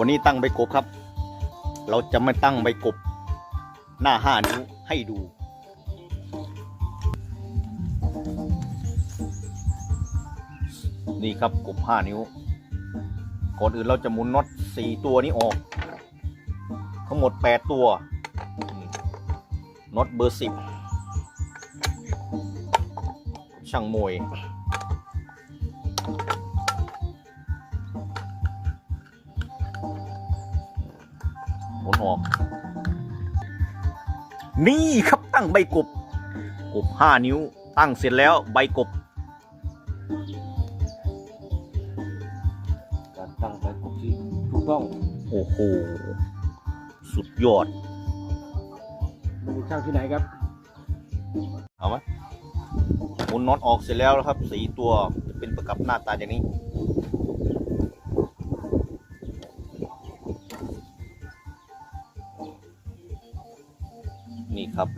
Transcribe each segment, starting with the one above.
วันนี้ตั้งใบกบครับ เราจะม่ตั้งใบกบ หน้าห้านิ้วให้ดูนี่ครับกบห้านิ้ว ก่อนอื่นเราจะหมุนน็อตสี่ตัวนี้ออก ทั้งหมดแปดตัวน็อตเบอร์สิบช่างมวย ออก นี่ครับตั้งใบกบ กบห้านิ้ว ตั้งเสร็จแล้วใบกบ การตั้งใบกบที่ถูกต้องโอ้โห สุดยอดไม่ได้ช่างที่ไหนครับ เอาไหมหมุนน็อตออกเสร็จแล้วนะครับ สีตัวจะเป็นประกับหน้าตาอย่างนี้ ครับ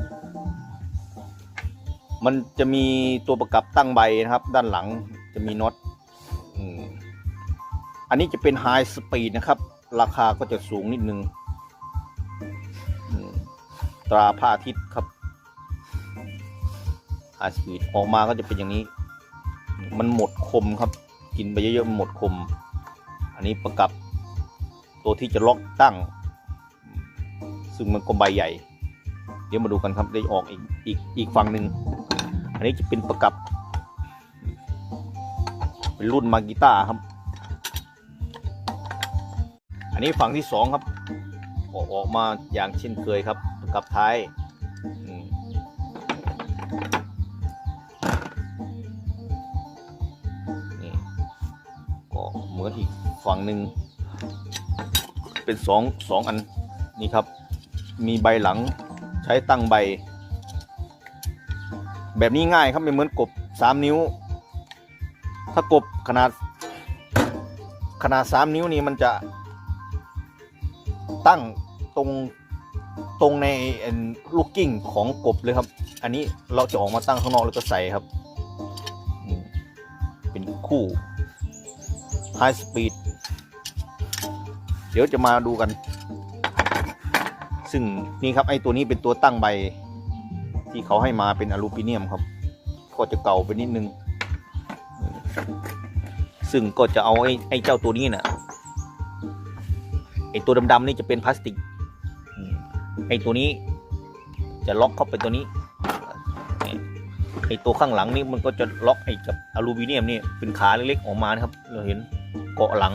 มันจะมีตัวประกับตั้งใบนะครับ ด้านหลังจะมีน็อตอันนี้จะเป็นไฮสปีดนะครับ ราคาก็จะสูงนิดนึงตราพระอาทิตย์ครับไฮสปีดออกมาก็จะเป็นอย่างนี้ มันหมดคมครับ กินไปเยอะๆหมดคม อันนี้ประกับตัวที่จะล็อกตั้ง ซึ่งมันก็ใบใหญ่ เดี๋ยวมาดูกันครับได้ออกอีกอีกอีกฝั่งหนึ่งอันนี้จะเป็นประกับ เป็นรุ่นมากิต้าครับ อันนี้ฝั่งที่สองครับ ออกออกมาอย่างเช่นเคยครับ ประกับท้ายนี่ก็เหมือนอีกฝั่งหนึ่งเป็นสองสองอันนี่ครับ มีใบหลัง ช้ตั้งใบ แบบนี้ง่ายครับไม่เหมือนกบสามนิ้ว ถ้ากบขนาด ขนาดสามนิ้วนี่มันจะตั้งตรงตรงในลูกกิ้งของกบเลยครับ อันนี้เราจะออกมาตั้งข้างนอกแล้วก็ใส่ครับ เป็นคู่ High Speed เดี๋ยวจะมาดูกัน ซึ่งนี่ครับไอ้ตัวนี้เป็นตัวตั้งใบ ที่เขาให้มาเป็นอลูมิเนียมครับ ก็จะเก่าไปนิดนึง ซึ่งก็จะเอาไอ้ไอ้เจ้าตัวนี้นะ่ะไอ้ตัวดำๆนี่จะเป็นพลาสติก ไอ้ตัวนี้จะล็อกเข้าไปตัวนี้ ไอตัวข้างหลังนี่มันก็จะล็อกไอ้กับอลูมิเนียมนี่เป็นขาเล็กๆออกมานะครับ เราเห็นเกาะหลัง